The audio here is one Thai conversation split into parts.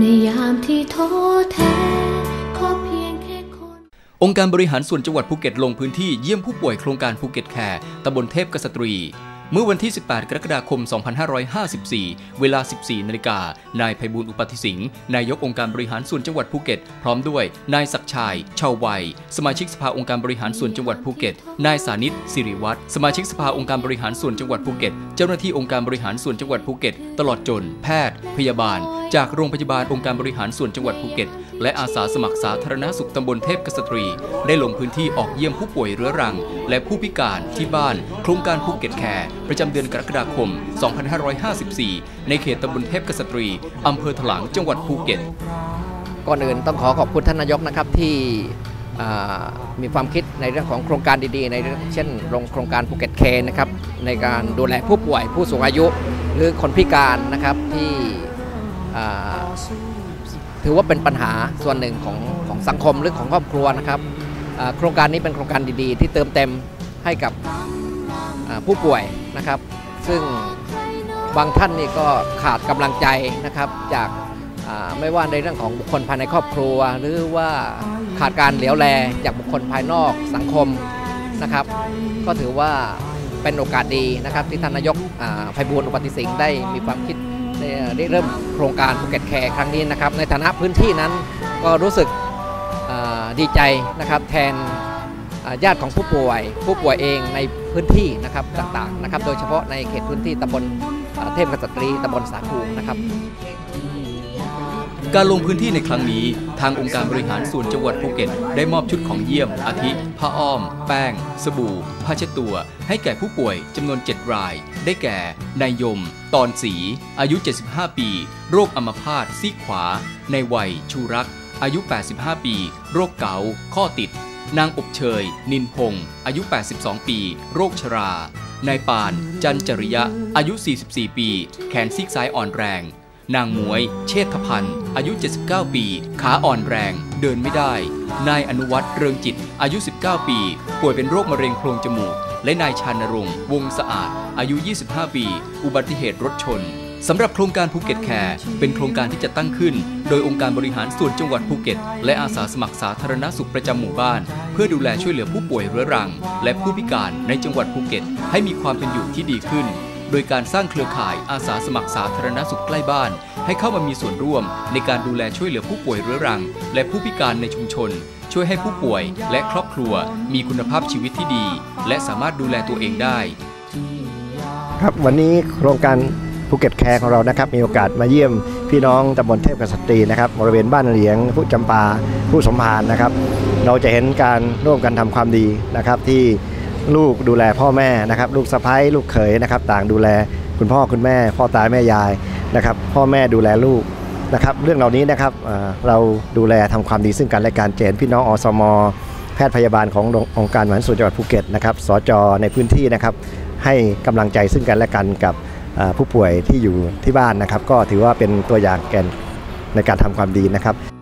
ในยามที่ท้อแท้ขอเพียงแค่คนองค์การบริหารส่วนจังหวัดภูเก็ตลงพื้นที่เยี่ยมผู้ป่วยโครงการภูเก็ตแคร์ตำบลเทพกษตรี เมื่อวันที่ 18 กรกฎาคม 2554 เวลา 14 นาฬิกา นายไพบูลอุปติสิงห์ นายกองค์การบริหารส่วนจังหวัดภูเก็ต พร้อมด้วย นายศักชัย ชาววัย สมาชิกสภาองค์การบริหารส่วนจังหวัดภูเก็ต นายสานิตสิริวัตร สมาชิกสภาองค์การบริหารส่วนจังหวัดภูเก็ต เจ้าหน้าที่องค์การบริหารส่วนจังหวัดภูเก็ต ตลอดจน แพทย์ พยาบาล จากโรงพยาบาลองค์การบริหารส่วนจังหวัดภูเก็ต และอาสาสมัครสาธารณสุขตำบลเทพกษตรี ได้ลงพื้นที่ออกเยี่ยมผู้ป่วยเรื้อรัง และผู้พิการที่บ้าน โครงการภูเก็ตแคร์ประจำเดือนกรกฎาคม 2554 ในเขตตำบลเทพกษตรีอำเภอถลางจังหวัดภูเก็ต ก่อนอื่นต้องขอขอบคุณท่านนายกนะครับที่มีความคิดในเรื่องของโครงการดีๆ ในเช่นโรงโครงการภูเก็ตเคนนะครับในการดูแลผู้ป่วยผู้สูงอายุ หรือคนพิการนะครับที่ ถือว่าเป็นปัญหาส่วนหนึ่งของของสังคมหรือของครอบครัวนะครับโครงการนี้เป็นโครงการดีๆ ที่เติมเต็มให้กับผู้ป่วยนะครับ ซึ่งบางท่านนี่ก็ขาดกำลังใจนะครับจากไม่ว่าในเรื่องของบุคคลภายในครอบครัว หรือว่าขาดการเหลียวแลจากบุคคลภายนอกสังคมนะครับ ก็ถือว่าเป็นโอกาสดีนะครับที่ท่านนายกอ่าไพบูลอุปติสิงห์ได้มีความคิด ได้เริ่มโครงการภูเก็ตแคร์ครั้งนี้นะครับ ในฐานะพื้นที่นั้นก็รู้สึกดีใจนะครับแทนญาติของผู้ป่วย ผู้ป่วยเองในพื้นที่นะครับต่างๆนะครับ โดยเฉพาะในเขตพื้นที่ตำบลเทพกษัตรีตำบลสาคูนะครับ การลงพื้นที่ในครั้งนี้ ทางองค์การบริหารส่วนจังหวัดภูเก็ต ได้มอบชุดของเยี่ยม อาทิ ผ้าอ้อม แป้ง สบู่ ผ้าเช็ดตัว ให้แก่ผู้ป่วยจำนวน 7 ราย ได้แก่ นายยม ตอนสี อายุ 75 ปี โรคอัมพาตซีกขวา ในวัย ชูรัก อายุ 85 ปี โรคเกาต์ข้อติด นางอบเชย นินพงศ์อายุ 82 ปี โรคชรา นายปาน จันจริยะ อายุ 44 ปี แขนซีกซ้ายอ่อนแรง นางหมวย เชษฐพันธ์ อายุ 79 ปี ขาอ่อนแรง เดินไม่ได้ นายอนุวัฒน์เริงจิต อายุ 19 ปี ป่วยเป็นโรคมะเร็งโพรงจมูก และนายชานรงค์วงสะอาด อายุ 25 ปี อุบัติเหตุรถชนสำหรับโครงการภูเก็ตแคร์เป็นโครงการที่จะตั้งขึ้น โดยองค์การบริหารส่วนจังหวัดภูเก็ต และอาสาสมัครสาธารณสุขประจำหมู่บ้าน เพื่อดูแลช่วยเหลือผู้ป่วยเรื้อรัง และผู้พิการในจังหวัดภูเก็ต ให้มีความเป็นอยู่ที่ดีขึ้น โดยการสร้างเครือข่ายอาสาสมัครสาธารณสุขใกล้บ้าน ให้เข้ามามีส่วนร่วม ในการดูแลช่วยเหลือผู้ป่วยเรื้อรัง และผู้พิการในชุมชน ช่วยให้ผู้ป่วยและครอบครัว มีคุณภาพชีวิตที่ดี และสามารถดูแลตัวเองได้ ครับวันนี้โครงการภูเก็ตแคร์ของเรานะครับมีโอกาสมาเยี่ยมพี่น้องตำบลเทพกษตรีนะครับบริเวณบ้านเหลียง ผู้จำปา ผู้สมภารนะครับ เราจะเห็นการร่วมกันทำความดีนะครับที่ ลูกดูแลพ่อแม่นะครับลูกสะพ้ายลูกเขยนะครับ ต่างดูแลคุณพ่อคุณแม่ พ่อตาแม่ยายนะครับ พ่อแม่ดูแลลูกนะครับ เรื่องเหล่านี้นะครับเราดูแลทำความดีซึ่งกันและการเจนพี่น้องอสมแพทย์พยาบาลขององค์การบริหาส่วนจังหวัดภูเก็ตนะครับสจในพื้นที่นะครับ ให้กำลังใจซึ่งกันและกันกับผู้ป่วยที่อยู่ที่บ้านนะครับ ก็ถือว่าเป็นตัวอย่างแกนในการทำความดีนะครับ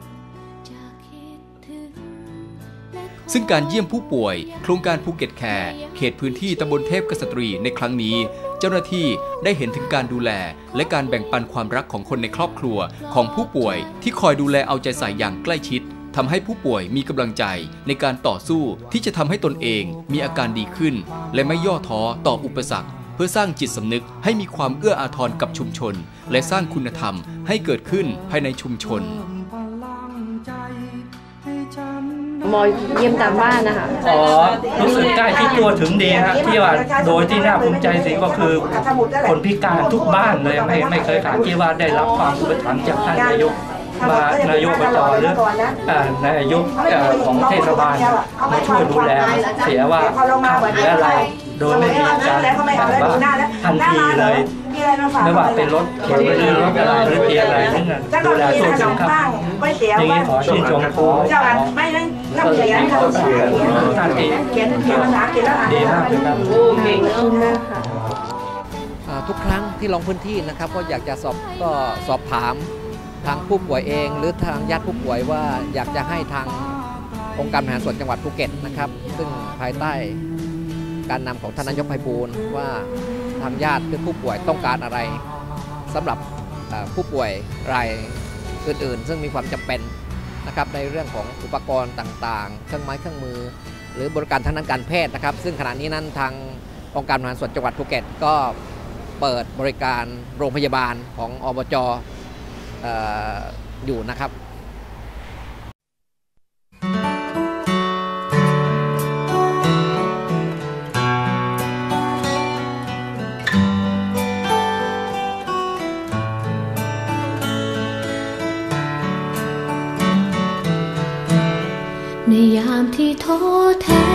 ซึ่งการเยี่ยมผู้ป่วย โครงการภูเก็ตแคร์เขตพื้นที่ตำบลเทพกษตรีในครั้งนี้ เจ้าหน้าที่ได้เห็นถึงการดูแล และการแบ่งปันความรักของคนในครอบครัวของผู้ป่วย ที่คอยดูแลเอาใจใส่อย่างใกล้ชิดทำให้ผู้ป่วยมีกำลังใจในการต่อสู้ที่จะทำให้ตนเองมีอาการดีขึ้น และไม่ย่อท้อต่ออุปสรรค เพื่อสร้างจิตสำนึกให้มีความเอื้ออาทรกับชุมชน และสร้างคุณธรรมให้เกิดขึ้นภายในชุมชน มอเยี่ยมตามบ้านนะคะอ๋อรู้สึกใกล้ที่ตัวถึงดีฮะที่ว่าโดยที่น่าภูมิใจสิก็คือ คนพิการทุกบ้านเลยไม่ไม่เคยขาดที่ว่าได้รับความอุปถัมภ์จากท่านนายกมานายกอบจหรืออ่านายกเอ่อของเทศบาลมาช่วยดูแลเสียว่าขาดเหลืออะไร โดยไม่มีการแบบว่าทันทีเลยไม่ว่าเป็นรถเข็นหรือรถอะไรหรือเตียงอะไรนั่นน่ะดูแลทั่วถึงครับอย่างนี้ขอชื่นชม ขอขอท่านที่ดีมากเลยครับเก่งเนาะอ่าทุกครั้งที่ลงพื้นที่นะครับ ก็อยากจะสอบก็สอบถามทางผู้ป่วยเอง หรือทางญาติผู้ป่วยว่าอยากจะให้ทางองค์การบริหารส่วนจังหวัดภูเก็ตนะครับ ซึ่งภายใต้การนำของท่านนายกไพบูลว่าทางญาติหรือผู้ป่วยต้องการอะไรสำหรับผู้ป่วยรายอื่นๆ ซึ่งมีความจำเป็น นะครับในเรื่องของอุปกรณ์ต่างๆ เครื่องไม้เครื่องมือ หรือบริการทางด้านการแพทย์นะครับ ซึ่งขณะนี้นั้นทางองค์การบริหารส่วนจังหวัดภูเก็ตก็เปิดบริการโรงพยาบาลของอบจอออยู่นะครับ แท้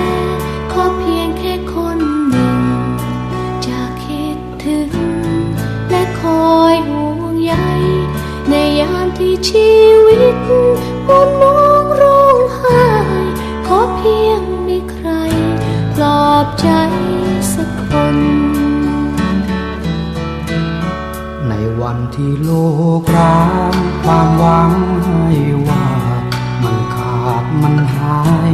ขอเพียงแค่คนหนึ่ง จะคิดถึง และคอยห่วงใยในยามที่ชีวิตมุนมองร้องไห้ขอเพียงมีใครปลอบใจสักคน ในวันที่โลกร้างความหวังให้ว่ามันขาดมันหาย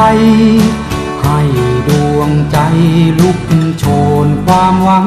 ใจให้ดวงใจลุกโชนความหวัง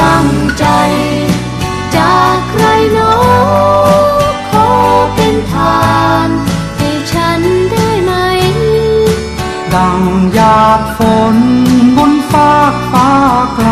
ำลังใจ จากใครหนอขอเป็นทานให้ฉันได้ไหม ดังหยาดฝนบนฟากฟ้าไกล